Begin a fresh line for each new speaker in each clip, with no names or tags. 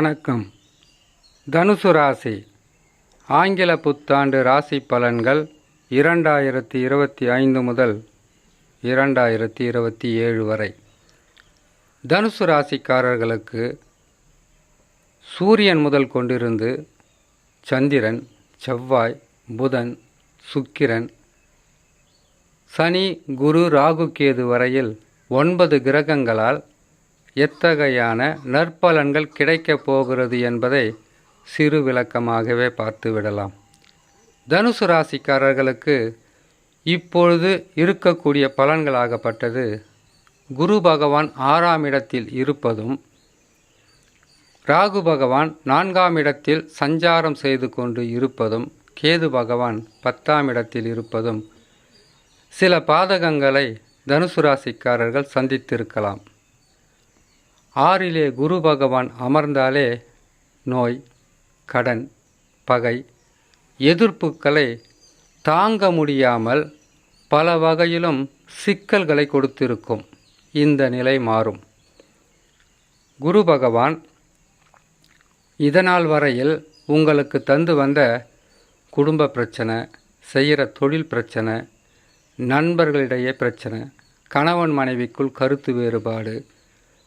வணக்கம். தனுசு ராசி. ஆங்கில புத்தாண்டு ராசி பலன்கள் இரண்டாயிரத்தி இருபத்தி ஐந்து முதல் இரண்டாயிரத்தி இருபத்தி ஏழு வரை. தனுசு ராசிக்காரர்களுக்கு சூரியன் முதல் கொண்டிருந்து சந்திரன் செவ்வாய் புதன் சுக்கிரன் சனி குரு ராகு கேது வரையில் ஒன்பது கிரகங்களால் எத்தகையான நற்பலன்கள் கிடைக்கப் போகிறது என்பதை சிறு விளக்கமாகவே பார்த்து விடலாம் தனுசு ராசிக்காரர்களுக்கு இப்பொழுது இருக்கக்கூடிய பலன்களாகப்பட்டது. குரு பகவான் ஆறாம் இடத்தில் இருப்பதும் ராகு பகவான் நான்காம் இடத்தில் சஞ்சாரம் செய்து கொண்டு இருப்பதும் கேது பகவான் பத்தாம் இடத்தில் இருப்பதும் சில பாதகங்களை தனுசு ராசிக்காரர்கள் சந்தித்திருக்கலாம். ஆறிலே குரு பகவான் அமர்ந்தாலே நோய் கடன் பகை எதிர்ப்புகளை தாங்க முடியாமல் பல வகையிலும் சிக்கல்களை கொடுத்திருக்கும். இந்த நிலை மாறும். குரு பகவான் இதனால் வரையில் உங்களுக்கு தந்து வந்த குடும்ப பிரச்சனை செய்கிற தொழில் பிரச்சனை நண்பர்களிடையே பிரச்சனை கணவன் மனைவிக்குள் கருத்து வேறுபாடு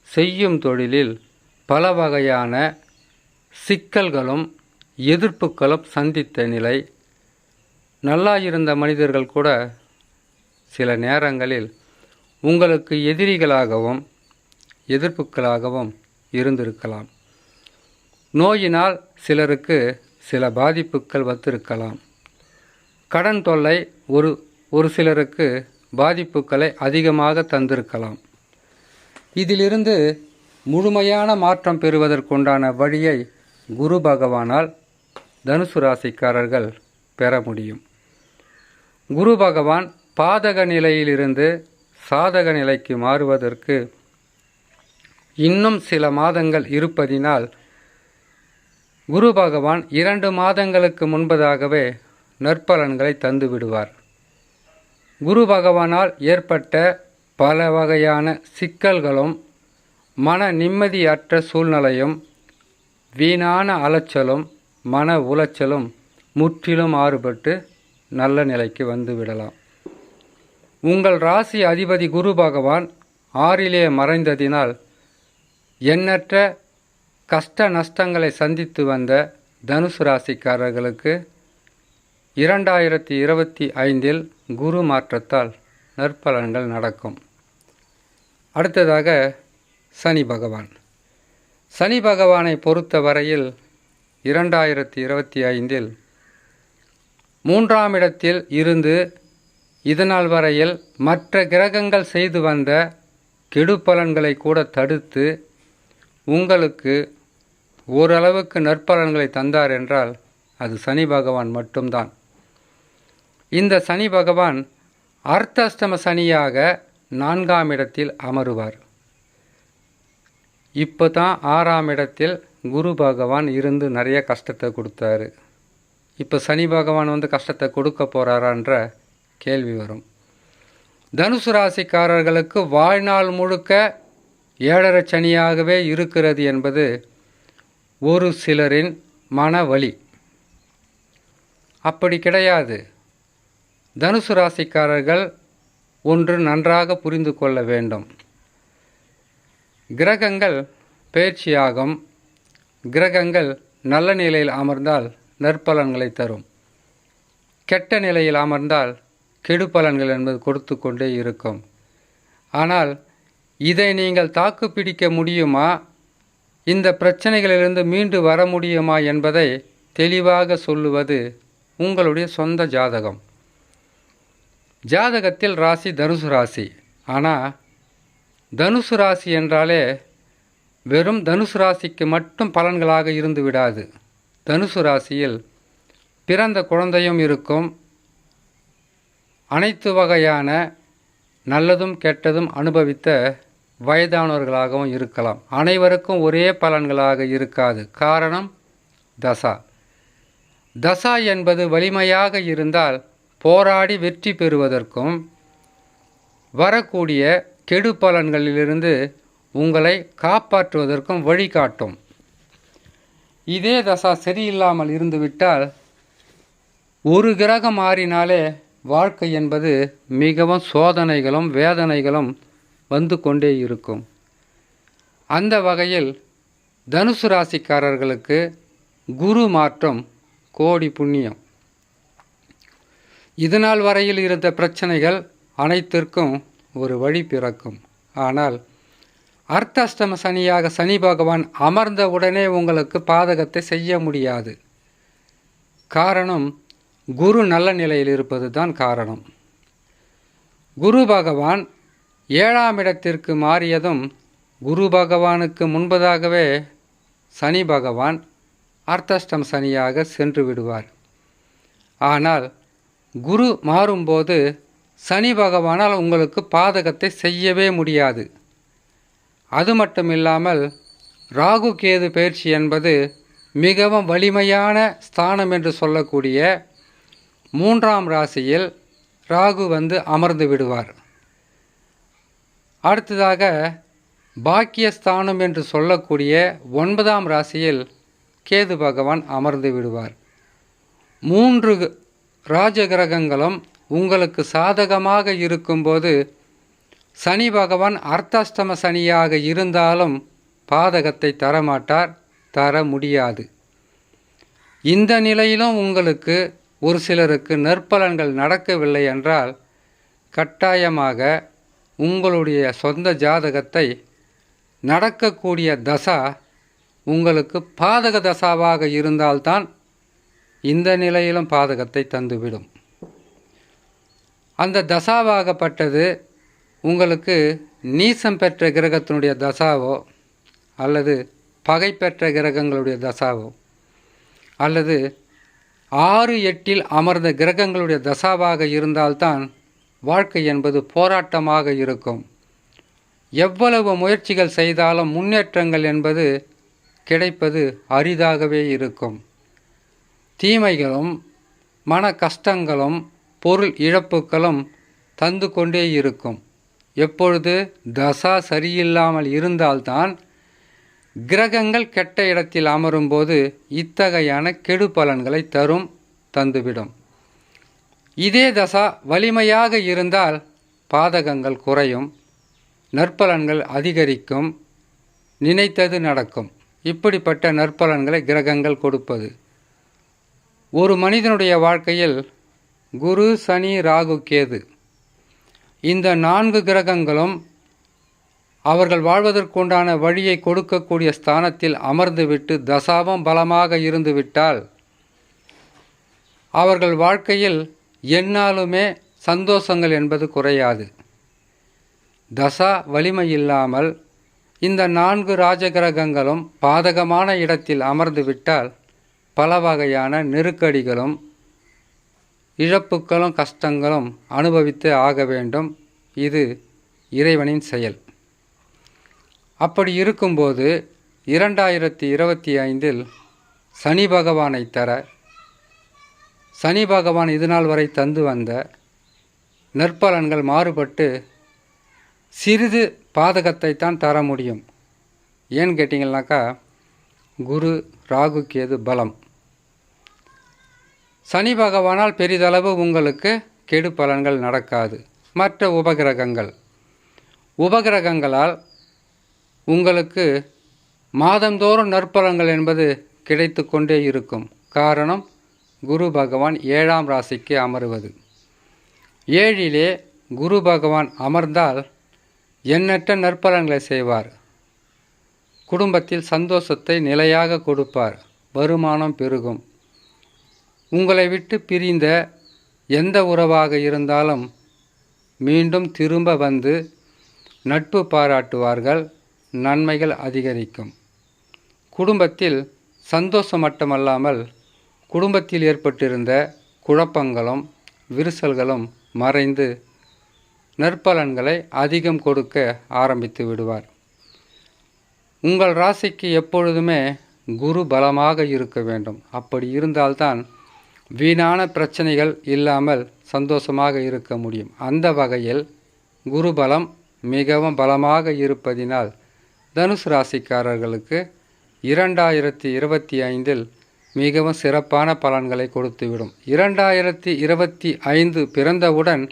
செய்யும் தொழிலில் பல வகையான சிக்கல்களும் எதிர்ப்புகளும் சந்தித்த நிலை. நல்லா இருந்த மனிதர்கள் கூட சில நேரங்களில் உங்களுக்கு எதிரிகளாகவும் எதிர்ப்புகளாகவும் இருந்திருக்கலாம். நோயினால் சிலருக்கு சில பாதிப்புகள் வந்திருக்கலாம். கடன் தொல்லை ஒரு ஒரு சிலருக்கு பாதிப்புகளை அதிகமாக தந்திருக்கலாம். இதிலிருந்து முழுமையான மாற்றம் பெறுவதற்குண்டான வழியை குரு பகவானால் தனுசு ராசிக்காரர்கள் பெற முடியும். குரு பகவான் பாதக நிலையிலிருந்து சாதக நிலைக்கு மாறுவதற்கு இன்னும் சில மாதங்கள் இருப்பதினால் குரு பகவான் இரண்டு மாதங்களுக்கு முன்பதாகவே நற்பலன்களை தந்து விடுவார் குரு பகவானால் ஏற்பட்ட பல வகையான சிக்கல்களும் மன நிம்மதியற்ற சூழ்நிலையும் வீணான அலைச்சலும் மன உளைச்சலும் முற்றிலும் மாறுபட்டு நல்ல நிலைக்கு வந்து விடலாம். உங்கள் ராசி அதிபதி குரு பகவான் ஆறிலே மறைந்ததினால் எண்ணற்ற கஷ்ட நஷ்டங்களை சந்தித்து வந்த தனுசு ராசிக்காரர்களுக்கு இரண்டாயிரத்தி இருபத்தி ஐந்தில் குரு மாற்றத்தால் நற்பலன்கள் நடக்கும். அடுத்ததாக சனி பகவான். சனி பகவானை பொறுத்த வரையில் இரண்டாயிரத்தி இருபத்தி ஐந்தில் மூன்றாம் இடத்தில் இருந்து இதனால் வரையில் மற்ற கிரகங்கள் செய்து வந்த கெடுப்பலன்களை கூட தடுத்து உங்களுக்கு ஓரளவுக்கு நற்பலன்களை தந்தார் என்றால் அது சனி பகவான் மட்டும்தான். இந்த சனி பகவான் அர்த்தஷ்டம சனியாக நான்காம் இடத்தில் அமருவார். இப்போ தான் ஆறாம் இடத்தில் குரு பகவான் இருந்து நிறைய கஷ்டத்தை கொடுத்தாரு. இப்போ சனி பகவான் வந்து கஷ்டத்தை கொடுக்க போகிறாரான்ற கேள்வி வரும். தனுசு ராசிக்காரர்களுக்கு வாழ்நாள் முழுக்க ஏழரை சனியாகவே இருக்கிறது என்பது ஒரு சிலரின் மனவழி அப்படி கிடையாது. தனுசு ராசிக்காரர்கள் ஒன்று நன்றாக புரிந்து கொள்ள வேண்டும். கிரகங்கள் பயிற்சியாகும் கிரகங்கள் நல்ல நிலையில் அமர்ந்தால் நற்பலன்களை தரும். கெட்ட நிலையில் அமர்ந்தால் கெடு பலன்கள் என்பது கொடுத்து கொண்டே இருக்கும். ஆனால் இதை நீங்கள் தாக்கு பிடிக்க முடியுமா? இந்த பிரச்சனைகளிலிருந்து மீண்டு வர முடியுமா என்பதை தெளிவாக சொல்லுவது உங்களுடைய சொந்த ஜாதகம். ஜாதகத்தில் ராசி தனுசு ராசி. ஆனால் தனுசு ராசி என்றாலே வெறும் தனுசு ராசிக்கு மட்டும் பலன்களாக இருந்து விடாது. தனுசு ராசியில் பிறந்த குழந்தையும் இருக்கும். அனைத்து வகையான நல்லதும் கெட்டதும் அனுபவித்த வயதானவர்களாகவும் இருக்கலாம். அனைவருக்கும் ஒரே பலன்களாக இருக்காது. காரணம் தசா. தசா என்பது வலிமையாக இருந்தால் போராடி வெற்றி பெறுவதற்கும் வரக்கூடிய கெடு பலன்களிலிருந்து உங்களை காப்பாற்றுவதற்கும் வழிகாட்டும் இதே தசா சரியில்லாமல் இருந்துவிட்டால் ஒரு கிரகம் மாறினாலே வாழ்க்கை என்பது மிகவும் சோதனைகளும் வேதனைகளும் வந்து கொண்டே இருக்கும். அந்த வகையில் தனுசு ராசிக்காரர்களுக்கு குரு மாற்றம் கோடி புண்ணியம். இதுநாள் வரையில் இருந்த பிரச்சனைகள் அனைத்திற்கும் ஒரு வழி பிறக்கும். ஆனால் அர்த்தாஷ்டம சனியாக சனி பகவான் அமர்ந்த உடனே உங்களுக்கு பாதகத்தை செய்ய முடியாது. காரணம் குரு நல்ல நிலையில் இருப்பது தான் காரணம். குரு பகவான் ஏழாம் இடத்திற்கு மாறியதும் குரு பகவானுக்கு முன்பதாகவே சனி பகவான் அர்த்தாஷ்டம் சனியாக சென்று விடுவார். ஆனால் குரு மாறும்போது சனி பகவானால் உங்களுக்கு பாதகத்தை செய்யவே முடியாது. அது மட்டும் இல்லாமல் ராகு கேது பயிற்சி என்பது மிகவும் வலிமையான ஸ்தானம் என்று சொல்லக்கூடிய மூன்றாம் ராசியில் ராகு வந்து அமர்ந்து விடுவார். அடுத்ததாக பாக்கியஸ்தானம் என்று சொல்லக்கூடிய ஒன்பதாம் ராசியில் கேது பகவான் அமர்ந்து விடுவார். மூன்று ராஜகிரகங்களும் உங்களுக்கு சாதகமாக இருக்கும்போது சனி பகவான் அர்த்தாஷ்டம சனியாக இருந்தாலும் பாதகத்தை தரமாட்டார் தர முடியாது. இந்த நிலையிலும் உங்களுக்கு ஒரு சிலருக்கு நற்பலன்கள் நடக்கவில்லை என்றால் கட்டாயமாக உங்களுடைய சொந்த ஜாதகத்தை நடக்கக்கூடிய தசா உங்களுக்கு பாதக தசாவாக இருந்தால்தான் இந்த நிலையிலும் பாதகத்தை தந்துவிடும். அந்த தசாவாகப்பட்டது உங்களுக்கு நீசம் பெற்ற கிரகத்தினுடைய தசாவோ அல்லது பகை பெற்ற கிரகங்களுடைய தசாவோ அல்லது ஆறு எட்டில் அமர்ந்த கிரகங்களுடைய தசாவாக இருந்தால்தான் வாழ்க்கை என்பது போராட்டமாக இருக்கும். எவ்வளவு முயற்சிகள் செய்தாலும் முன்னேற்றங்கள் என்பது கிடைப்பது அரிதாகவே இருக்கும். தீமைகளும் மன கஷ்டங்களும் பொருள் இழப்புகளும் தந்து கொண்டே இருக்கும். எப்பொழுது தசா சரியில்லாமல் இருந்தால்தான் கிரகங்கள் கெட்ட இடத்தில் அமரும்போது இத்தகையான கெடு பலன்களை தரும் தந்துவிடும். இதே தசா வலிமையாக இருந்தால் பாதகங்கள் குறையும் நற்பலன்கள் அதிகரிக்கும் நினைத்தது நடக்கும். இப்படிப்பட்ட நற்பலன்களை கிரகங்கள் கொடுப்பது. ஒரு மனிதனுடைய வாழ்க்கையில் குரு சனி ராகு கேது. இந்த நான்கு கிரகங்களும் அவர்கள் வாழ்வதற்குண்டான வழியை கொடுக்கக்கூடிய ஸ்தானத்தில் அமர்ந்துவிட்டு தசாபம் பலமாக இருந்துவிட்டால் அவர்கள் வாழ்க்கையில் என்னாலுமே சந்தோஷங்கள் என்பது குறையாது. தசா வலிமை இல்லாமல் இந்த நான்கு ராஜகிரகங்களும் பாதகமான இடத்தில் அமர்ந்துவிட்டால் பல வகையான நெருக்கடிகளும் இழப்புகளும் கஷ்டங்களும் அனுபவித்து ஆக வேண்டும். இது இறைவனின் செயல். அப்படி இருக்கும்போது இரண்டாயிரத்தி இருபத்தி ஐந்தில் சனி பகவானை தர சனி பகவான் இதுநாள் வரை தந்து வந்த நற்பலன்கள் மாறுபட்டு சிறிது பாதகத்தை தான் தர முடியும். ஏன்னு கேட்டிங்கனாக்கா குரு ராகு கேது பலம். சனி பகவானால் பெரிதளவு உங்களுக்கு கெடு பலன்கள் நடக்காது. மற்ற உபகிரகங்கள். உபகிரகங்களால் உங்களுக்கு மாதந்தோறும் நற்பலன்கள் என்பது கிடைத்து கொண்டே இருக்கும். காரணம் குரு பகவான் ஏழாம் ராசிக்கு அமருவது. ஏழிலே குரு பகவான் அமர்ந்தால் எண்ணற்ற நற்பலன்களை செய்வார். குடும்பத்தில் சந்தோஷத்தை நிலையாக கொடுப்பார். வருமானம் பெருகும். உங்களை விட்டு பிரிந்த எந்த உறவாக இருந்தாலும் மீண்டும் திரும்ப வந்து நட்பு பாராட்டுவார்கள் நன்மைகள் அதிகரிக்கும். குடும்பத்தில் சந்தோஷம் மட்டுமல்லாமல் குடும்பத்தில் ஏற்பட்டிருந்த குழப்பங்களும் விரிசல்களும் மறைந்து நற்பலன்களை அதிகம் கொடுக்க ஆரம்பித்து விடுவார். உங்கள் ராசிக்கு எப்பொழுதுமே குரு பலமாக இருக்க வேண்டும். அப்படி இருந்தால்தான் வீணான பிரச்சனைகள் இல்லாமல் சந்தோஷமாக இருக்க முடியும். அந்த வகையில் குரு பலம் மிகவும் பலமாக இருப்பதினால் தனுசு ராசிக்காரர்களுக்கு இரண்டாயிரத்தி இருபத்தி ஐந்தில் மிகவும் சிறப்பான பலன்களை கொடுத்துவிடும். இரண்டாயிரத்தி இருபத்தி ஐந்து பிறந்தவுடன்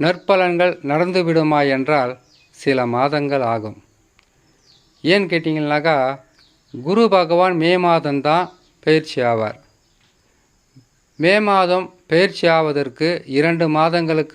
நற்பலன்கள் நடந்துவிடுமா என்றால் சில மாதங்கள் ஆகும். ஏன் கேட்டிங்கனாக்கா குரு பகவான் மே மாதம்தான் பயிற்சி ஆவார். மே மாதம் பயிற்சி ஆவதற்கு இரண்டு மாதங்களுக்கு